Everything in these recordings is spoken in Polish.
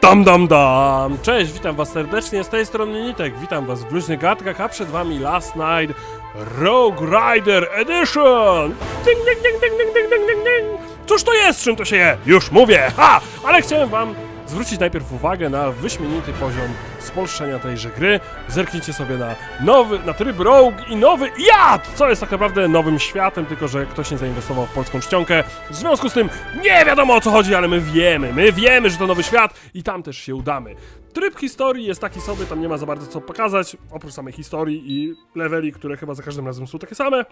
Dam, dam, dam! Cześć, witam was serdecznie, z tej strony Nitek, witam was w Luźnych Gadkach, a przed wami Last Night Rogue Rider Edition! Ding, ding, ding, ding, ding, ding, ding, ding! Cóż to jest, czym to się je? Już mówię, ha! Ale chciałem wam zwrócić najpierw uwagę na wyśmienity poziom spolszczenia tejże gry. Zerknijcie sobie na nowy, na tryb Rogue i nowy jad, co jest tak naprawdę nowym światem, tylko że ktoś nie zainwestował w polską czcionkę. W związku z tym nie wiadomo o co chodzi, ale my wiemy, my wiemy, że to nowy świat i tam też się udamy. Tryb historii jest taki sobie, tam nie ma za bardzo co pokazać, oprócz samej historii i leveli, które chyba za każdym razem są takie same.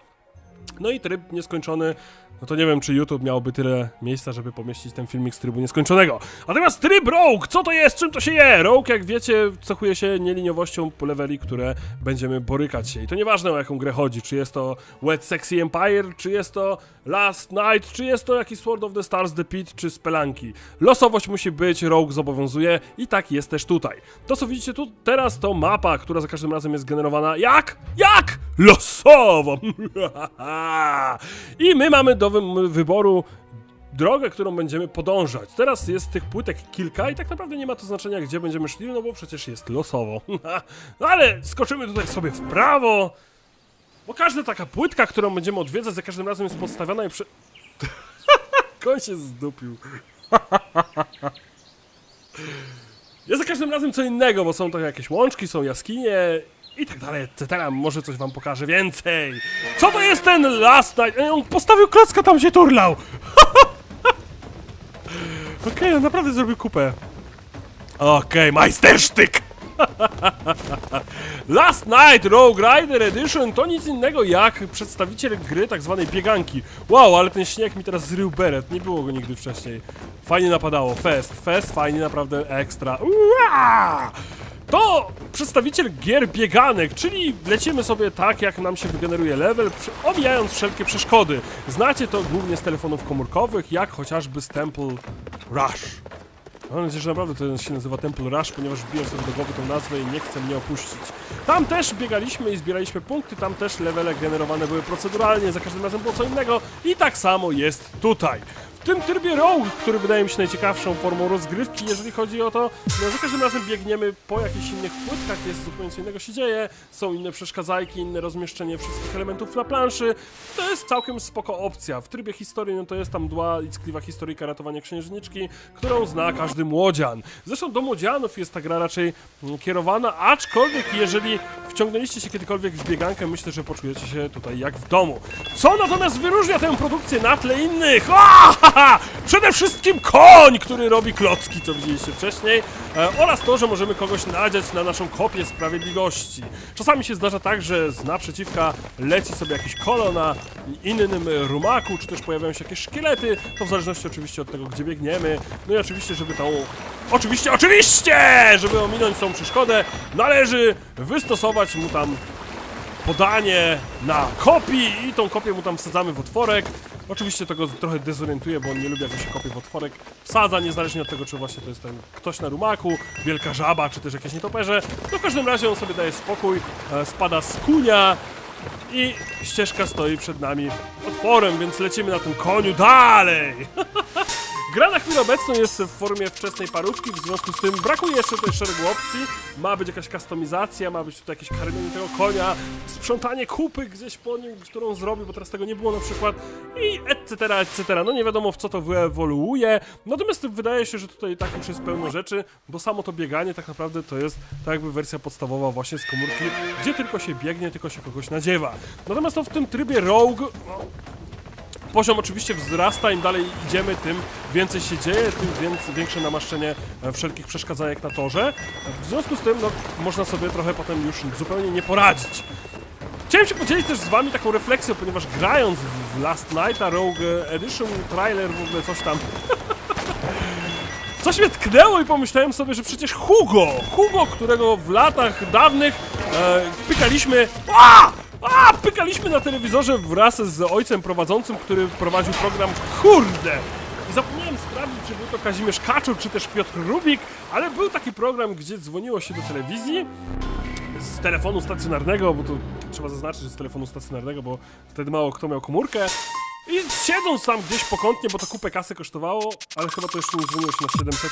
No i tryb nieskończony, no to nie wiem, czy YouTube miałoby tyle miejsca, żeby pomieścić ten filmik z trybu nieskończonego. Natomiast tryb Rogue, co to jest, czym to się je? Rogue, jak wiecie, cechuje się nieliniowością leveli, które będziemy borykać się. I to nieważne o jaką grę chodzi, czy jest to Wet Sexy Empire, czy jest to Last Night, czy jest to jakiś Sword of the Stars The Pit, czy Spelanki. Losowość musi być, Rogue zobowiązuje i tak jest też tutaj. To co widzicie tu teraz to mapa, która za każdym razem jest generowana jak? Jak? Losowo! I my mamy do wy- wyboru drogę, którą będziemy podążać. Teraz jest tych płytek kilka i tak naprawdę nie ma to znaczenia, gdzie będziemy szli, no bo przecież jest losowo. no ale skoczymy tutaj sobie w prawo, bo każda taka płytka, którą będziemy odwiedzać, za każdym razem jest podstawiona i prze... Koń się zdupił. Jest za każdym razem co innego, bo są to jakieś łączki, są jaskinie i tak dalej, etc. Może coś wam pokażę więcej. Co to jest ten Last Night? Ej, on postawił klocka, tam się turlał. Okej, on naprawdę zrobił kupę. Okej, majstersztyk! Last Night Rogue Rider Edition to nic innego jak przedstawiciel gry tak zwanej bieganki. Wow, ale ten śnieg mi teraz zrył beret, nie było go nigdy wcześniej. Fajnie napadało, fest, fest, fajnie, naprawdę ekstra. Ua! To przedstawiciel gier bieganek, czyli lecimy sobie tak, jak nam się wygeneruje level, omijając wszelkie przeszkody. Znacie to głównie z telefonów komórkowych, jak chociażby z Temple Rush. Mam nadzieję, że naprawdę to się nazywa Temple Rush, ponieważ wbiłem sobie do głowy tą nazwę i nie chcę mnie opuścić. Tam też biegaliśmy i zbieraliśmy punkty, tam też levele generowane były proceduralnie, za każdym razem było co innego i tak samo jest tutaj. W tym trybie Rogue, który wydaje mi się najciekawszą formą rozgrywki, jeżeli chodzi o to, no, za każdym razem biegniemy po jakichś innych płytkach, jest zupełnie co innego się dzieje, są inne przeszkadzajki, inne rozmieszczenie wszystkich elementów na planszy. To jest całkiem spoko opcja. W trybie historii, no to jest tam dła ickliwa historyjka ratowania księżniczki, którą zna każdy młodzian. Zresztą do młodzianów jest ta gra raczej mm, kierowana, aczkolwiek jeżeli wciągnęliście się kiedykolwiek w biegankę, myślę, że poczujecie się tutaj jak w domu. Co natomiast wyróżnia tę produkcję na tle innych? O, ha, ha! Przede wszystkim koń, który robi klocki, co widzieliście wcześniej, e, oraz to, że możemy kogoś nadziać na naszą kopię sprawiedliwości. Czasami się zdarza tak, że z naprzeciwka leci sobie jakiś kolo na innym rumaku, czy też pojawiają się jakieś szkielety, to w zależności oczywiście od tego, gdzie biegniemy. No i oczywiście, żeby tą... Oczywiście, oczywiście! Żeby ominąć tą przeszkodę, należy wystosować mu tam podanie na kopii i tą kopię mu tam wsadzamy w otworek. Oczywiście to go trochę dezorientuje, bo on nie lubi jak mu się kopie w otworek. Wsadza, niezależnie od tego, czy właśnie to jest ten ktoś na rumaku, wielka żaba, czy też jakieś nietoperze. No w każdym razie on sobie daje spokój, e, spada z kunia i ścieżka stoi przed nami otworem, więc lecimy na tym koniu dalej. Gra na chwilę obecną jest w formie wczesnej parówki, w związku z tym brakuje jeszcze tutaj szeregu opcji. Ma być jakaś kustomizacja, ma być tutaj jakieś karmienie tego konia, sprzątanie kupy gdzieś po nim, którą zrobił, bo teraz tego nie było na przykład i etc, etc. No nie wiadomo w co to wyewoluuje, natomiast wydaje się, że tutaj tak już jest pełno rzeczy, bo samo to bieganie tak naprawdę to jest tak jakby wersja podstawowa właśnie z komórki, gdzie tylko się biegnie, tylko się kogoś nadziewa. Natomiast to w tym trybie Rogue, no, Poziom oczywiście wzrasta, im dalej idziemy, tym więcej się dzieje, tym więcej, większe namaszczenie e, wszelkich przeszkadzajek na torze. W związku z tym, no, można sobie trochę potem już zupełnie nie poradzić. Chciałem się podzielić też z wami taką refleksją, ponieważ grając w Last Night, a Rogue Edition, trailer, w ogóle coś tam, Coś mnie tknęło i pomyślałem sobie, że przecież Hugo, Hugo, którego w latach dawnych e, pykaliśmy. A! Pykaliśmy na telewizorze wraz z ojcem prowadzącym, który prowadził program Kurde! I zapomniałem sprawdzić, czy był to Kazimierz Kaczor, czy też Piotr Rubik, ale był taki program, gdzie dzwoniło się do telewizji z telefonu stacjonarnego, bo to trzeba zaznaczyć, że z telefonu stacjonarnego, bo wtedy mało kto miał komórkę. I siedząc tam gdzieś pokątnie, bo to kupę kasy kosztowało, ale chyba to jeszcze nie dzwoniło się na 700,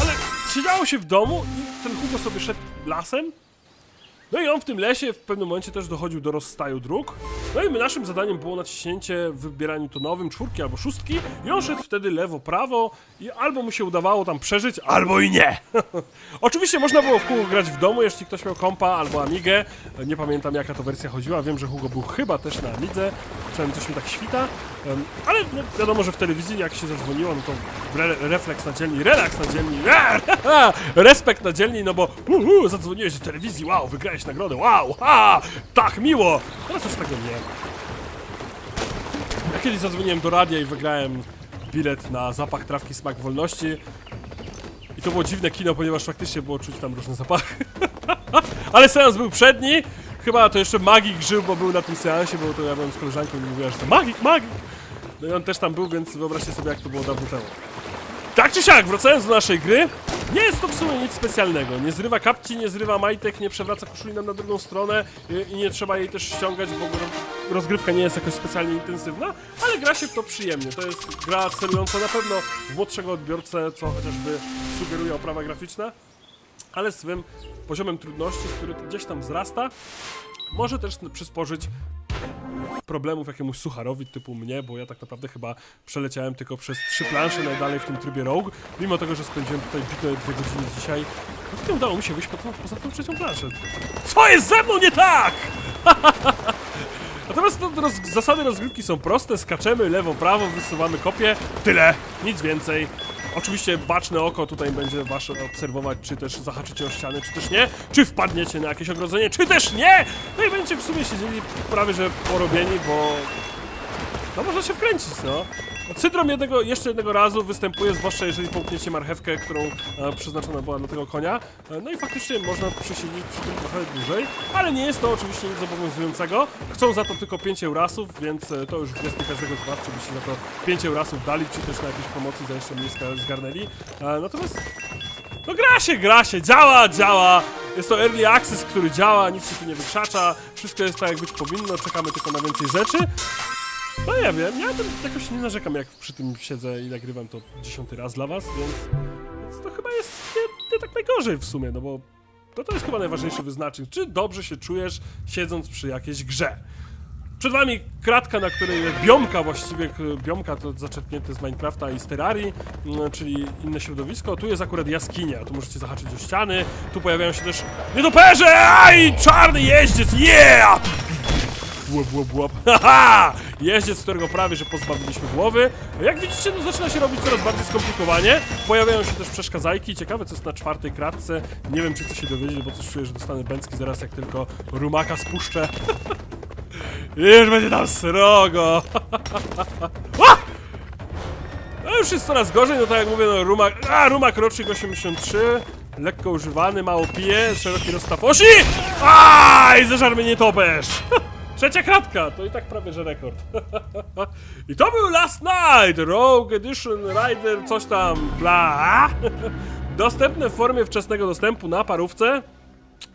ale siedziało się w domu i ten Hugo sobie szedł lasem. No i on w tym lesie w pewnym momencie też dochodził do rozstaju dróg. No i naszym zadaniem było naciśnięcie w wybieraniu to nowym czwórki albo szóstki i on szedł wtedy lewo, prawo i albo mu się udawało tam przeżyć, albo i nie. Oczywiście można było w Hugo grać w domu, jeśli ktoś miał kompa albo Amigę. Nie pamiętam jaka to wersja chodziła, wiem, że Hugo był chyba też na Amidze, przynajmniej coś mi tak świta. Ale no, wiadomo, że w telewizji jak się zadzwoniło, no to re refleks na dzielni, relaks na dzielni, respekt na dzielni, no bo uhu, zadzwoniłeś do telewizji, wow, wygrałeś nagrodę, wow, ha, tak miło. Teraz już tego nie. Ja kiedyś zadzwoniłem do radia i wygrałem bilet na zapach trawki smak wolności. I to było dziwne kino, ponieważ faktycznie było czuć tam różne zapachy. Ale seans był przedni. Chyba to jeszcze Magik żył, bo był na tym seansie, bo to ja byłem z koleżanką i mówiła, że to Magik, Magik. No i on też tam był, więc wyobraźcie sobie, jak to było dawno temu. Tak czy siak, wracając do naszej gry, nie jest to w sumie nic specjalnego. Nie zrywa kapci, nie zrywa majtek, nie przewraca koszuli nam na drugą stronę i, i nie trzeba jej też ściągać, bo ro- rozgrywka nie jest jakoś specjalnie intensywna, ale gra się w to przyjemnie. To jest gra celująca na pewno młodszego odbiorcę, co chociażby sugeruje oprawa graficzna, ale swym poziomem trudności, który gdzieś tam wzrasta, może też przysporzyć problemów jakiemuś sucharowi typu mnie, bo ja tak naprawdę chyba przeleciałem tylko przez trzy plansze najdalej w tym trybie Rogue, mimo tego, że spędziłem tutaj bite dwie godziny dzisiaj, no to nie udało mi się wyjść po, poza tą trzecią planszę. Co jest ze mną nie tak? Natomiast no, roz, zasady rozgrywki są proste, skaczemy lewo, prawo, wysuwamy kopię, tyle, nic więcej. Oczywiście baczne oko tutaj będzie wasze obserwować, czy też zahaczycie o ściany, czy też nie, czy wpadniecie na jakieś ogrodzenie, czy też nie! No i będziecie w sumie siedzieli prawie że porobieni, bo no można się wkręcić, no. Syndrom jednego, jeszcze jednego razu występuje, zwłaszcza jeżeli połkniecie marchewkę, którą e, przeznaczona była dla tego konia. E, no i faktycznie można przesiedzieć przy tym trochę dłużej, ale nie jest to oczywiście nic obowiązującego. Chcą za to tylko 5 eurasów, więc e, to już w gestii każdego z was, czy byście za to 5 eurasów dali, czy też na jakieś pomocy za jeszcze mniej zgarnęli. E, natomiast no gra się, gra się, działa, działa. Jest to early access, który działa, nic się tu nie wykrzacza, wszystko jest tak jak być powinno, czekamy tylko na więcej rzeczy. No ja wiem, ja tym jakoś nie narzekam jak przy tym siedzę i nagrywam to dziesiąty raz dla was, więc, więc to chyba jest nie, nie tak najgorzej w sumie, no bo to, to jest chyba najważniejszy wyznacznik, czy dobrze się czujesz siedząc przy jakiejś grze. Przed wami kratka, na której biomka właściwie, biomka to zaczerpnięte z Minecrafta i z Terrarii, mm, czyli inne środowisko. Tu jest akurat jaskinia, tu możecie zahaczyć o ściany, tu pojawiają się też nietoperze, aj, czarny jeździec, yeah! Błop, błop, błop. Haha! Jeździec, którego prawie że pozbawiliśmy głowy. Jak widzicie, no zaczyna się robić coraz bardziej skomplikowanie. Pojawiają się też przeszkadzajki. Ciekawe, co jest na czwartej kratce. Nie wiem, czy chcę się dowiedzieć, bo coś czuję, że dostanę bęcki zaraz, jak tylko rumaka spuszczę. Już będzie tam srogo. No już jest coraz gorzej, no tak jak mówię, no rumak, a rumak rocznik 83, lekko używany, mało pije, szeroki rozstaw osi! Aj, zeżar mnie nie topesz! Trzecia kratka, to i tak prawie że rekord. I to był Last Night, Rogue Edition, Rider, coś tam, bla. Dostępne w formie wczesnego dostępu na parówce.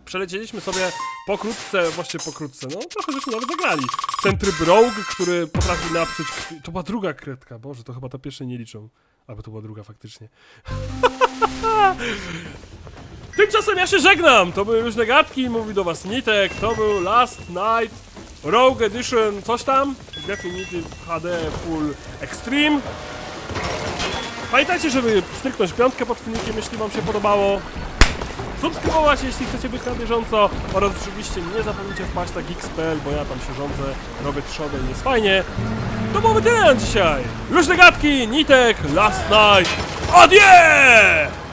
Przelecieliśmy sobie pokrótce, właśnie pokrótce, no trochę żeśmy nawet zagrali. Ten tryb Rogue, który potrafi napsuć. To była druga kretka, boże, to chyba ta pierwsza nie liczą. Albo to była druga faktycznie. Tymczasem ja się żegnam! To były różne gadki, mówi do was Nitek, to był Last Night Rogue Edition, coś tam? Definitive HD Full Extreme. Pamiętajcie, żeby stryknąć piątkę pod filmikiem, jeśli wam się podobało. Subskrybować, jeśli chcecie być na bieżąco oraz oczywiście nie zapomnijcie wpaść na Geeks.pl, bo ja tam się rządzę, robię trzodę i jest fajnie. To byłoby tyle na dzisiaj. Różne gadki, Nitek, Last Night, odje!